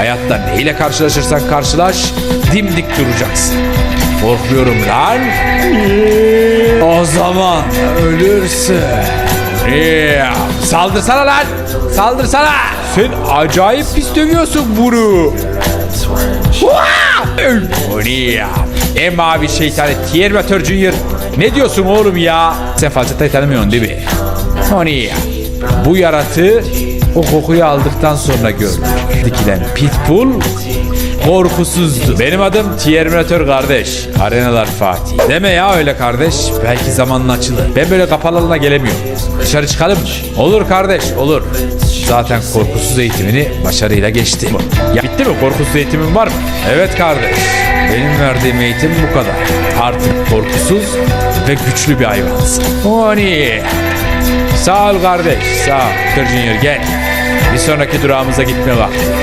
Hayatta neyle karşılaşırsan karşılaş dimdik duracaksın. Korkuyorum lan. O zaman ölürsün. Saldırsana lan. Saldırsana. Sen acayip pis dövüyorsun bunu. En mavi şeytanı Tiermator Junior. Ne diyorsun oğlum ya? Sen falsetayı tanımıyorsun değil mi? Ya? Bu yaratığı o kokuyu aldıktan sonra gördüm. Dikilen Pitbull korkusuzdu. Benim adım Tiermator kardeş. Arenalar Fatih. Deme ya öyle kardeş. Belki zamanın açılır. Ben böyle kapalı alana gelemiyorum. Dışarı çıkalım mı? Olur kardeş olur. Zaten korkusuz eğitimini başarıyla geçti. Ya bitti mi? Korkusuz eğitimin var mı? Evet kardeş. Benim verdiğim eğitim bu kadar. Artık korkusuz ve güçlü bir hayvansın. Oni. Sağ ol kardeş. Sağ ol. Junior gel. Bir sonraki durağımıza gitme vakti.